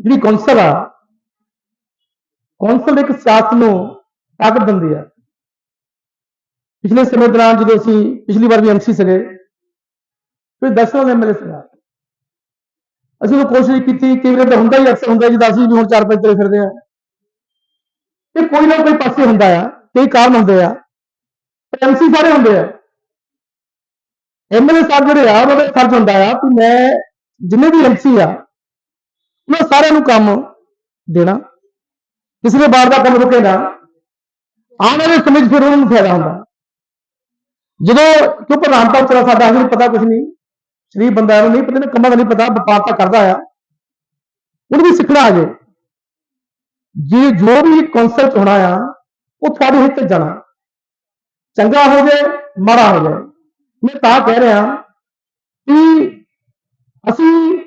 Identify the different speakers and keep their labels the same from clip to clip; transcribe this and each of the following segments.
Speaker 1: ਜਿਹੜੀ ਕੌਂਸਲ ਆ, ਕੌਂਸਲ ਇੱਕ ਸਿਆਸਤ ਨੂੰ ਤਾਕਤ ਦਿੰਦੀ ਆ। ਪਿਛਲੇ ਸਮੇਂ ਦੌਰਾਨ ਜਦੋਂ ਅਸੀਂ ਪਿਛਲੀ ਵਾਰ ਵੀ ਐਮਸੀ ਸੀਗੇ, ਫਿਰ ਦਸਾਂ ਦੇ ਐਮਐਲਏ ਸੀਗਾ। ਅਸੀਂ ਉਹ ਕੋਸ਼ਿਸ਼ ਕੀਤੀ, ਕਈ ਵਾਰ ਤਾਂ ਹੁੰਦਾ ਹੀ ਅਕਸਰ ਹੁੰਦਾ ਜਿੱਦਾਂ ਅਸੀਂ ਵੀ ਹੁਣ ਚਾਰ ਪੰਜ ਤੁਰੇ ਫਿਰਦੇ ਆ। ਇਹ ਕੋਈ ਨਾ ਕੋਈ ਪਾਸੇ ਹੁੰਦਾ ਆ, ਕਈ ਕਾਰਨ ਹੁੰਦੇ ਆ। ਪਰ ਐਮਸੀ ਸਾਰੇ ਹੁੰਦੇ ਆ। ਐਮਐਲਏ ਸਾਹਿਬ ਜਿਹੜੇ ਆ, ਉਹਨਾਂ ਦਾ ਫਰਜ਼ ਹੁੰਦਾ ਆ ਕਿ ਮੈਂ ਜਿੰਨੇ ਵੀ ਐਮਸੀ ਆ ਉਹਨਾਂ ਸਾਰਿਆਂ ਨੂੰ ਕੰਮ ਦੇਣਾ। ਕਿਸੇ ਦੇ ਬਾਹਰ ਦਾ ਕੰਮ ਰੁਕੇ ਨਾ। ਆਉਣ ਵਾਲੇ ਸਮੇਂ 'ਚ ਫਿਰ ਉਹਨਾਂ ਨੂੰ ਫਾਇਦਾ ਹੁੰਦਾ। ਜਦੋਂ ਕਿਉਂ ਪ੍ਰਧਾਨ ਤਾਂ ਚਲਾ ਸਾਡਾ ਅਸੀਂ ਪਤਾ ਕੁਝ ਨਹੀਂ। ਸ਼ਰੀਫ ਬੰਦਾ ਨੂੰ ਨਹੀਂ ਪਤਾ ਨਾ ਕੰਮਾਂ ਦਾ ਨਹੀਂ ਪਤਾ, ਵਪਾਰ ਤਾਂ ਕਰਦਾ ਆ। ਉਹਨੂੰ ਵੀ ਸਿੱਖਣਾ ਆ ਜੇ। ਜੇ ਜੋ ਵੀ ਕੌਂਸਲ ਚ ਹੋਣਾ ਆ, ਉਹ ਤੁਹਾਡੇ ਹਿੱਤ 'ਚ ਜਾਣਾ। ਚੰਗਾ ਹੋ ਜਾਏ, ਮਾੜਾ ਹੋ ਜਾਏ। ਮੈਂ ਤਾਂ ਕਹਿ ਰਿਹਾ ਕਿ ਅਸੀਂ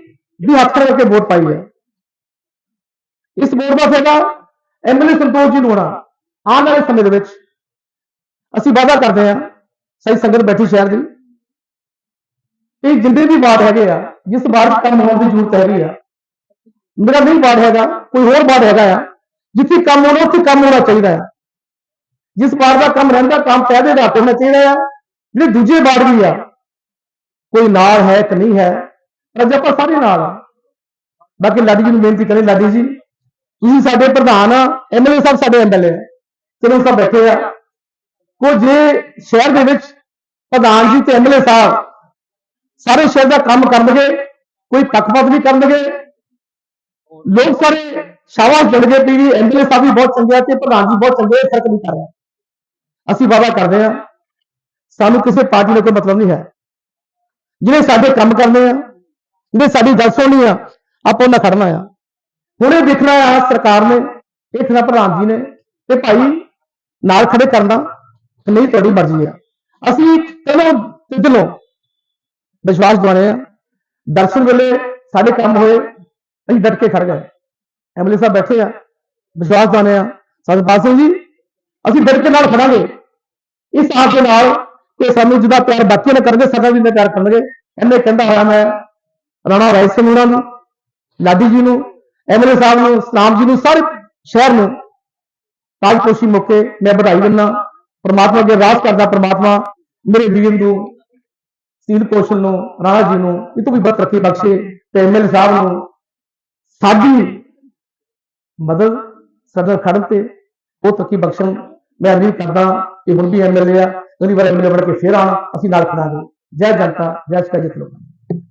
Speaker 1: ਵੀ ਹੱਥ ਖੜੇ ਕਰਕੇ ਵੋਟ ਪਾਈ ਹੈ ਇਸ ਬੋਰਡ ਦਾ ਫਾਇਦਾ ਐਮਐਲਏ ਸੰਤੋਸ਼ ਜੀ ਨੂੰ ਹੋਣਾ, ਆਉਣ ਵਾਲੇ ਸਮੇਂ ਦੇ ਵਿੱਚ। ਅਸੀਂ ਵਾਅਦਾ ਕਰਦੇ ਹਾਂ ਸਹੀ ਸੰਗਤ ਬੈਠੀ ਸ਼ਹਿਰ ਦੀ ਇਹ ਜਿੰਨੇ ਵੀ ਵਾਰਡ ਹੈਗੇ ਆ, ਜਿਸ ਵਾਰਡ 'ਚ ਕੰਮ ਹੋਣ ਦੀ ਜ਼ਰੂਰਤ ਹੈਗੀ ਆ, ਮੇਰਾ ਨਹੀਂ ਵਾਰਡ ਹੈਗਾ, ਕੋਈ ਹੋਰ ਵਾਰਡ ਹੈਗਾ ਆ, ਜਿੱਥੇ ਕੰਮ ਹੋਣਾ, ਉੱਥੇ ਕੰਮ ਹੋਣਾ ਚਾਹੀਦਾ ਆ। ਜਿਸ ਵਾਰਡ ਦਾ ਕੰਮ ਰਹਿੰਦਾ, ਕੰਮ ਤੈਅ ਦੇ ਹੋਣਾ ਚਾਹੀਦਾ ਆ, ਜਿਹੜੇ ਦੂਜੇ ਵਾਰਡ ਵੀ ਆ, ਕੋਈ ਨਾਲ ਹੈ ਕਿ ਨਹੀਂ ਹੈ, ਪਰ ਅੱਜ ਆਪਾਂ ਸਾਰੇ ਨਾਲ ਆ, ਬਾਕੀ ਲਾਡੀ ਜੀ ਨੂੰ ਬੇਨਤੀ ਕਰੇ, ਲਾਡੀ ਜੀ ਤੁਸੀਂ ਸਾਡੇ ਪ੍ਰਧਾਨ ਆ ਐਮਐਲਏ ਸਾਹਿਬ ਸਾਡੇ ਐਮਐਲਏ ਆ, ਚਲੋ ਸਭ ਬੈਠੇ ਆ। ਕੋ ਜੇ ਸ਼ਹਿਰ ਦੇ ਵਿੱਚ ਪ੍ਰਧਾਨ ਜੀ ਤੇ ਐਮਐਲਏ ਸਾਹਿਬ ਸਾਰੇ ਸ਼ਹਿਰ ਦਾ ਕੰਮ ਕਰਨਗੇ, ਕੋਈ ਪੱਖਪਾਤ ਨਹੀਂ ਕਰਨਗੇ, ਲੋਕ ਸਾਰੇ ਸ਼ਾਬਾਸ਼ ਦੇਣਗੇ ਵੀ ਐਮਐਲਏ ਸਾਹਿਬ ਵੀ ਬਹੁਤ ਚੰਗੇ ਆ ਤੇ ਪ੍ਰਧਾਨ ਜੀ ਬਹੁਤ ਚੰਗੇ ਆ ਫ਼ਰਕ ਨਹੀਂ ਕਰ ਰਿਹਾ ਅਸੀਂ ਵਾਅਦਾ ਕਰਦੇ ਆ। ਸਾਨੂੰ ਕਿਸੇ ਪਾਰਟੀ ਨਾਲ ਕੋਈ ਮਤਲਬ ਨਹੀਂ ਹੈ। ਜਿਹੜੇ ਸਾਡੇ ਕੰਮ ਕਰਨੇ ਆ, ਜਿਹੜੇ ਸਾਡੀ ਗੱਲ ਸੁਣਨੀ ਆ, ਆਪਾਂ ਉਹਨਾਂ ਖੜਨਾ ਆ। ਹੁਣ ਇਹ ਦੇਖਣਾ ਆ ਸਰਕਾਰ ਨੇ, ਇਹ ਖੜਾ ਪ੍ਰਧਾਨ ਜੀ ਨੇ, ਤੇ ਭਾਈ ਨਾਲ ਖੜੇ ਕਰਨਾ ਨਹੀਂ ਤੁਹਾਡੀ ਮਰਜ਼ੀ ਆ। ਅਸੀਂ ਚਲੋ ਦਿਲੋਂ ਵਿਸ਼ਵਾਸ ਦਿਵਾਉਂਦੇ ਆ। ਦਰਸ਼ਨ ਵੇਲੇ ਸਾਡੇ ਕੰਮ ਹੋਏ, ਅਸੀਂ ਡਟ ਕੇ ਖੜ ਗਏ। ਐਮਐਲਏ ਸਾਹਿਬ ਬੈਠੇ ਆ, ਵਿਸ਼ਵਾਸ ਦਿਵਾਉਂਦੇ ਆ। ਸਤਪਾਲ ਸਿੰਘ ਜੀ, ਅਸੀਂ ਡਟ ਕੇ ਨਾਲ ਖੜਾਂਗੇ। ਇਸ ਆਸ ਦੇ ਨਾਲ ਕਿ ਸਾਨੂੰ ਜਿਹਦਾ ਪਿਆਰ ਬਾਕੀ ਨੇ ਕਰਨਗੇ ਸਾਡਾ ਵੀ ਇੰਨਾ ਪਿਆਰ ਕਰਨਗੇ। ਇਹਨੇ ਕਹਿੰਦਾ ਹੋਇਆ ਮੈਂ, ਰਾਣਾ ਰਾਏ ਸਿੰਘ ਹੋਣਾ ਨੂੰ, ਲਾਡੀ ਜੀ ਨੂੰ ਐਮਐਲਏ ਸਾਹਿਬ ਨੂੰ ਸਲਾਮ ਜੀ ਨੂੰ, ਸਾਰੇ ਸ਼ਹਿਰ ਨੂੰ ਤਾਜਪੋਸ਼ੀ ਮੌਕੇ ਮੈਂ ਵਧਾਈ ਦਿੰਦਾ। ਪ੍ਰਮਾਤਮਾ ਅੱਗੇ ਅਰਦਾਸ ਕਰਦਾ। ਪ੍ਰਮਾਤਮਾ ਮੇਰੇ ਵੀਰ ਨੂੰ ਸੀਲ ਕੌਸ਼ਲ ਨੂੰ, ਰਾਣਾ ਜੀ ਨੂੰ, ਇਹ ਤੋਂ ਵੀ ਬਹੁਤ ਤਰੱਕੀ ਬਖਸ਼ੇ ਤੇ ਐਮਐਲਏ ਸਾਹਿਬ ਨੂੰ ਸਾਡੀ ਮਦਦ, ਸਦਰ ਖੜਨ ਤੇ ਉਹ ਤਰੱਕੀ ਬਖਸ਼ਣ ਮੈਂ ਅਰਜ਼ੀ ਕਰਦਾ ਕਿ ਹੁਣ ਵੀ ਐਮਐਲਏ ਆ, ਅਗਲੀ ਵਾਰ ਐਮਐਲਏ ਬਣ ਕੇ ਫੇਰ ਆਉਣ, ਅਸੀਂ ਨਾਲ ਖੜਾਂਗੇ। ਜੈ ਜਨਤਾ, ਜੈ ਸ਼ਿਕਾਇਤ ਲੋਕਾਂ